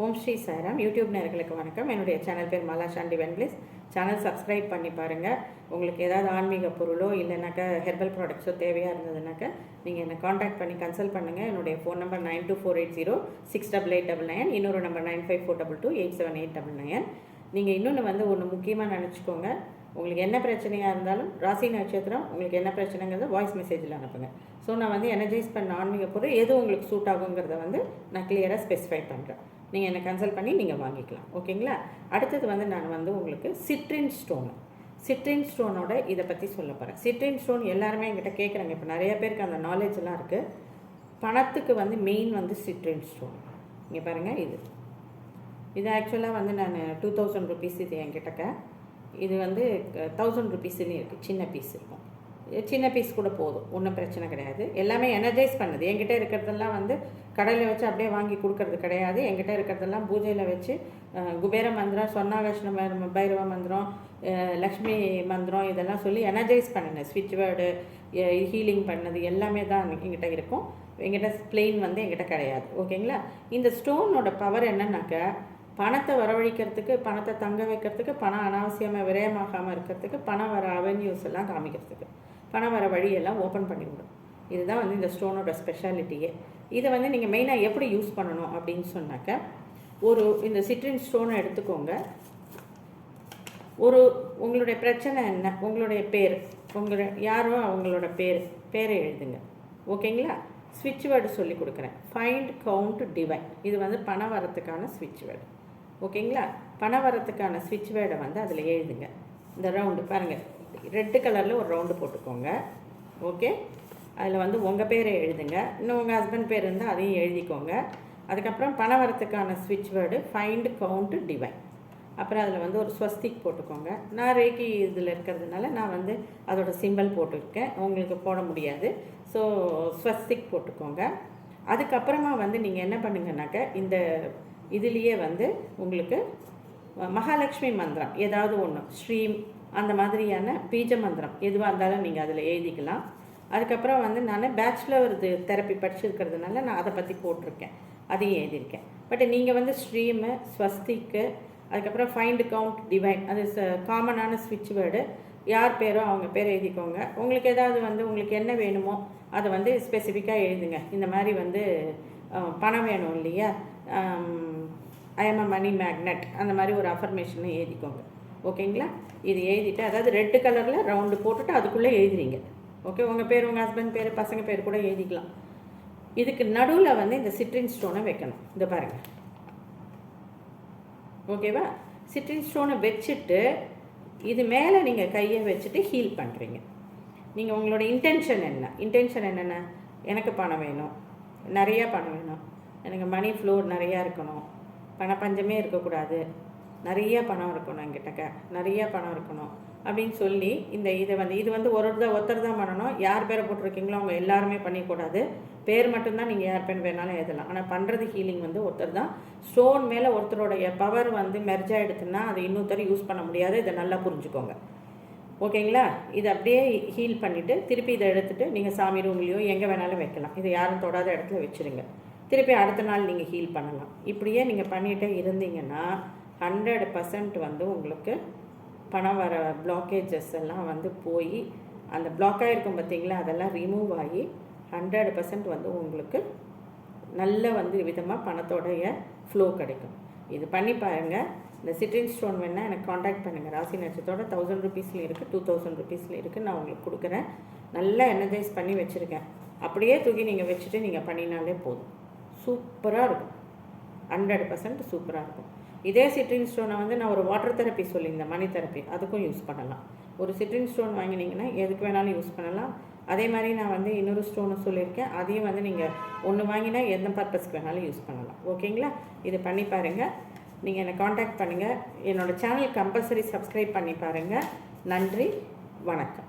ஓம் Sri Sairam. YouTube நேர்களுக்கு வணக்கம். என்னுடைய சேனல் பேர் மாலா சாண்டி வென்பிளிஸ் சேனல் சப்ஸ்கிரைப் பண்ணி பாருங்கள் உங்களுக்கு ஏதாவது ஆன்மீக பொருளோ இல்லைனாக்கா ஹெர்பல் ப்ராடக்ட்ஸோ தேவையாக இருந்ததுனாக்கா நீங்கள் என்னை காண்டாக்ட் பண்ணி கன்சல்ட் பண்ணுங்கள் என்னுடைய phone number nine two four eight zero six double eight double nine இன்னொரு number nine five four double two eight seven eight double nine நீங்கள் இன்னொன்று வந்து ஒன்று முக்கியமாக நினச்சிக்கோங்க. உங்களுக்கு என்ன பிரச்சனையாக இருந்தாலும் ராசி நட்சத்திரம் உங்களுக்கு என்ன பிரச்சனைங்கிறத வாய்ஸ் மெசேஜில் அனுப்புங்க. ஸோ நான் வந்து எனர்ஜைஸ் பண்ண ஆன்மீக பொருள் எது உங்களுக்கு சூட் ஆகுங்கிறத வந்து நான் கிளியராக ஸ்பெசிஃபை பண்ணுறேன் நீங்கள் என்னை கன்சல்ட் பண்ணி நீங்கள் வாங்கிக்கலாம். ஓகேங்களா? அடுத்தது வந்து நான் வந்து உங்களுக்கு சிட்ரின் ஸ்டோனு சிட்ரின் ஸ்டோனோட இதை பற்றி சொல்ல போகிறேன் சிட்ரின் ஸ்டோன் எல்லாருமே என்கிட்ட கேட்குறாங்க இப்போ நிறைய பேருக்கு அந்த நாலேஜ்லாம் இருக்குது பணத்துக்கு வந்து மெயின் வந்து சிட்ரின் ஸ்டோன் இங்கே பாருங்கள் இது. இது ஆக்சுவலாக வந்து நான் டூ தௌசண்ட் ருபீஸ் இது என்கிட்டக்க. இது வந்து தௌசண்ட் ருபீஸ்ன்னு இருக்குது சின்ன பீஸ் இருக்கும். சின்ன பீஸ் கூட போதும். ஒன்றும் பிரச்சனை கிடையாது. எல்லாமே எனர்ஜைஸ் பண்ணுது. என்கிட்ட இருக்கிறதெல்லாம் வந்து கடையில் வச்சு அப்படியே வாங்கி கொடுக்கறது கிடையாது. என்கிட்ட இருக்கிறதெல்லாம் பூஜையில் வச்சு குபேர மந்திரம் சொர்ணாகர்ஷ்ண வைஷ்ணவ பைரவ மந்திரம் லக்ஷ்மி மந்திரம் இதெல்லாம் சொல்லி எனர்ஜைஸ் பண்ணினேன். ஸ்விட்ச் வேர்டு ஹீலிங் பண்ணது எல்லாமே தான் என்கிட்ட இருக்கும். என்கிட்ட பிளெயின் வந்து என்கிட்ட கிடையாது. ஓகேங்களா? இந்த ஸ்டோனோட பவர் என்னன்னாக்க பணத்தை வரவழைக்கிறதுக்கு பணத்தை தங்க வைக்கிறதுக்கு பணம் அனாவசியமாக விரயமாகாமல் இருக்கிறதுக்கு பணம் வர அவென்யூஸ் எல்லாம் காமிக்கிறதுக்கு. பணம் வர வழியெல்லாம் ஓப்பன் பண்ணிவிடும் இதுதான் வந்து இந்த ஸ்டோனோட ஸ்பெஷாலிட்டியே இதை வந்து நீங்கள் மெயினாக எப்படி யூஸ் பண்ணணும் அப்படின்னு சொன்னாக்க ஒரு இந்த சிட்ரின் ஸ்டோனை எடுத்துக்கோங்க. ஒரு உங்களுடைய பிரச்சனை என்ன? உங்களுடைய பேர். உங்களுடைய யாரோ அவங்களோட பேர். பேரை எழுதுங்க. ஓகேங்களா ஸ்விட்ச் வேர்டு சொல்லி கொடுக்குறேன். ஃபைண்ட் கவுண்ட் டிவைன் இது வந்து பணம் வரத்துக்கான ஸ்விட்ச் வேர்டு ஓகேங்களா பணம் வரத்துக்கான ஸ்விட்ச் வேர்டை வந்து அதில் எழுதுங்க. இந்த ரவுண்டு பாருங்கள் ரெட்டு கலரில் ஒரு ரவுண்டு போட்டுக்கோங்க. ஓகே அதில் வந்து உங்கள் பேரை எழுதுங்க. இன்னும் உங்கள் ஹஸ்பண்ட் பேர் இருந்தால் அதையும் எழுதிக்கோங்க. அதுக்கப்புறம் பணம் வரத்துக்கான ஸ்விட்ச் வேர்டு ஃபைண்ட் கவுண்ட் டிவைன் அப்புறம் அதில் வந்து ஒரு ஸ்வஸ்திக் போட்டுக்கோங்க. நான் ரேக்கி இதில் இருக்கிறதுனால நான் வந்து அதோட சிம்பல் போட்டிருக்கேன். உங்களுக்கு போட முடியாது. ஸோ ஸ்வஸ்திக் போட்டுக்கோங்க. அதுக்கப்புறமா வந்து நீங்கள் என்ன பண்ணுங்கனாக்க இந்த இதுலேயே வந்து உங்களுக்கு மகாலட்சுமி மந்திரம் ஏதாவது ஒன்று ஸ்ரீம் அந்த மாதிரியான பீஜ மந்திரம் எதுவாக இருந்தாலும் நீங்கள் அதில் எழுதிக்கலாம். அதுக்கப்புறம் வந்து நான் பேச்சுலர் இது தெரப்பி படிச்சிருக்கிறதுனால நான் அதை பற்றி போட்டிருக்கேன். அதையும் எழுதியிருக்கேன். பட் நீங்கள் வந்து ஸ்ட்ரீமு ஸ்வஸ்திக்கு அதுக்கப்புறம் ஃபைண்ட் கவுண்ட் டிவைன் அது காமனான ஸ்விட்ச் வேர்டு யார் பேரோ அவங்க பேர் எழுதிக்கோங்க. உங்களுக்கு ஏதாவது வந்து உங்களுக்கு என்ன வேணுமோ அதை வந்து ஸ்பெசிஃபிக்காக எழுதுங்க. இந்த மாதிரி வந்து பணம் வேணும் இல்லையா? I am a money magnet அந்த மாதிரி ஒரு அஃபர்மேஷனை எழுதிக்கோங்க. ஓகேங்களா? இது எழுதிட்டு அதாவது ரெட்டு கலரில் ரவுண்டு போட்டுட்டு அதுக்குள்ளே எழுதுறீங்க. ஓகே உங்கள் பேர் உங்கள் ஹஸ்பண்ட் பேர் பசங்க பேர் கூட எழுதிக்கலாம். இதுக்கு நடுவில் வந்து இந்த சிட்ரின் ஸ்டோனை வைக்கணும். இந்த பாருங்கள் ஓகேவா? சிட்ரின் ஸ்டோனை வச்சுட்டு இது மேலே நீங்கள் கையை வச்சுட்டு ஹீல் பண்ணுறீங்க நீங்கள் உங்களோட இன்டென்ஷன் என்ன? இன்டென்ஷன் என்னென்ன? எனக்கு பணம் வேணும். நிறையா பணம் வேணும். எனக்கு மணி ஃப்ளோ நிறையா இருக்கணும். பணப்பஞ்சமே இருக்கக்கூடாது. நிறைய பணம் இருக்கணும் என்கிட்டக்க. நிறைய பணம் இருக்கணும். அப்படின்னு சொல்லி இந்த இதை வந்து இது வந்து ஒரு தான் ஒருத்தர் தான் பண்ணணும். யார் பேரை போட்டிருக்கீங்களோ அவங்க எல்லாருமே பண்ணிக்கூடாது. பேர் மட்டும்தான் நீங்கள் யார் பேர் வேணாலும் எழுதலாம். ஆனால் பண்ணுறது ஹீலிங் வந்து ஒருத்தர் தான். ஸ்டோன் மேலே ஒருத்தருடைய பவர் வந்து மெர்ஜ் ஆகிடுச்சுன்னா அதை இன்னொருத்தர் யூஸ் பண்ண முடியாது. இதை நல்லா புரிஞ்சுக்கோங்க. ஓகேங்களா? இதை அப்படியே ஹீல் பண்ணிவிட்டு திருப்பி இதை எடுத்துகிட்டு நீங்கள் சாமி ரூம்லேயோ எங்கே வேணாலும் வைக்கலாம். இதை யாரும் தொடாத இடத்துல வச்சுருங்க. திருப்பி அடுத்த நாள் நீங்கள் ஹீல் பண்ணலாம். இப்படியே நீங்கள் பண்ணிகிட்டே இருந்தீங்கன்னா ஹண்ட்ரட் பர்சன்ட் வந்து உங்களுக்கு பணம் வர பிளாக்கேஜஸ் எல்லாம் வந்து போய் அந்த பிளாக் ஆகிருக்கும் பார்த்தீங்களா? அதெல்லாம் ரிமூவ் ஆகி ஹண்ட்ரட் பர்சன்ட் வந்து உங்களுக்கு நல்ல வந்து விதமாக பணத்தோடைய ஃப்ளோ கிடைக்கும். இது பண்ணி பாருங்கள் இந்த சிட்ரின் ஸ்டோன் வேணால் எனக்கு காண்டாக்ட் பண்ணுங்கள் ராசி நட்சத்தோட தௌசண்ட் ருபீஸில் இருக்குது டூ தௌசண்ட் ருபீஸில் இருக்குது நான் உங்களுக்கு கொடுக்குறேன். நல்லா எனர்ஜைஸ் பண்ணி வச்சுருக்கேன் அப்படியே தூக்கி நீங்கள் வச்சுட்டு நீங்கள் பண்ணினாலே போதும். சூப்பராக இருக்கும். ஹண்ட்ரட் பர்சன்ட் சூப்பராக இருக்கும். இதே சிட்ரின் ஸ்டோனை வந்து நான் ஒரு வாட்டர் தெரப்பி சொல்லியிருந்தேன் மணி தெரப்பி அதுக்கும் யூஸ் பண்ணலாம். ஒரு சிட்ரின் ஸ்டோன் வாங்கினீங்கன்னா எதுக்கு வேணாலும் யூஸ் பண்ணலாம். அதே மாதிரி நான் வந்து இன்னொரு ஸ்டோனை சொல்லியிருக்கேன் அதையும் வந்து நீங்கள் ஒன்று வாங்கினா எந்த பர்பஸ்க்கு வேணாலும் யூஸ் பண்ணலாம். ஓகேங்களா? இது பண்ணி பாருங்கள் நீங்கள் என்னை காண்டாக்ட் பண்ணுங்கள் என்னோடய சேனல் கம்பல்சரி சப்ஸ்கிரைப் பண்ணி பாருங்கள் நன்றி வணக்கம்.